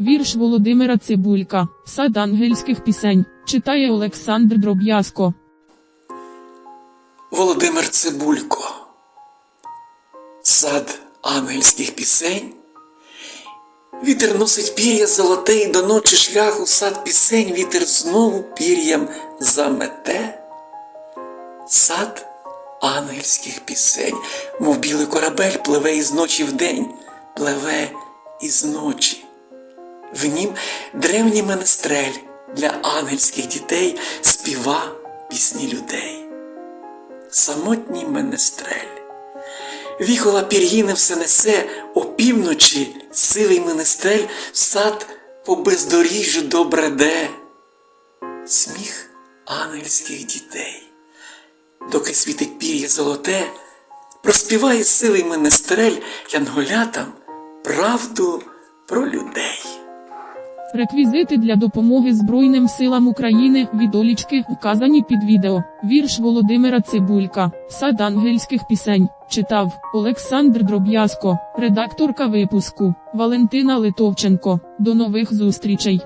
Вірш Володимира Цибулька, Сад ангельських пісень, читає Олександр Дроб'язко. Володимир Цибулько. Сад ангельських пісень. Вітер носить пір'я золоте і до ночі шлях у сад пісень вітер знову пір'ям замете. Сад ангельських пісень, мов білий корабель пливе із ночі в день, пливе із ночі. В нім древній менестрель для ангельських дітей співа пісні людей самотній менестрель. Віхола пір'їни все несе, опівночі сивий менестрель в сад по бездоріжжю добреде. Сміх ангельських дітей. Доки світить пір'я золоте, проспіває сивий менестрель янголятам правду про людей. Реквізити для допомоги Збройним силам України відолічки вказані під відео. Вірш Володимира Цибулька, Сад ангельських пісень, читав Олександр Дроб'язко, редакторка випуску Валентина Литовченко. До нових зустрічей.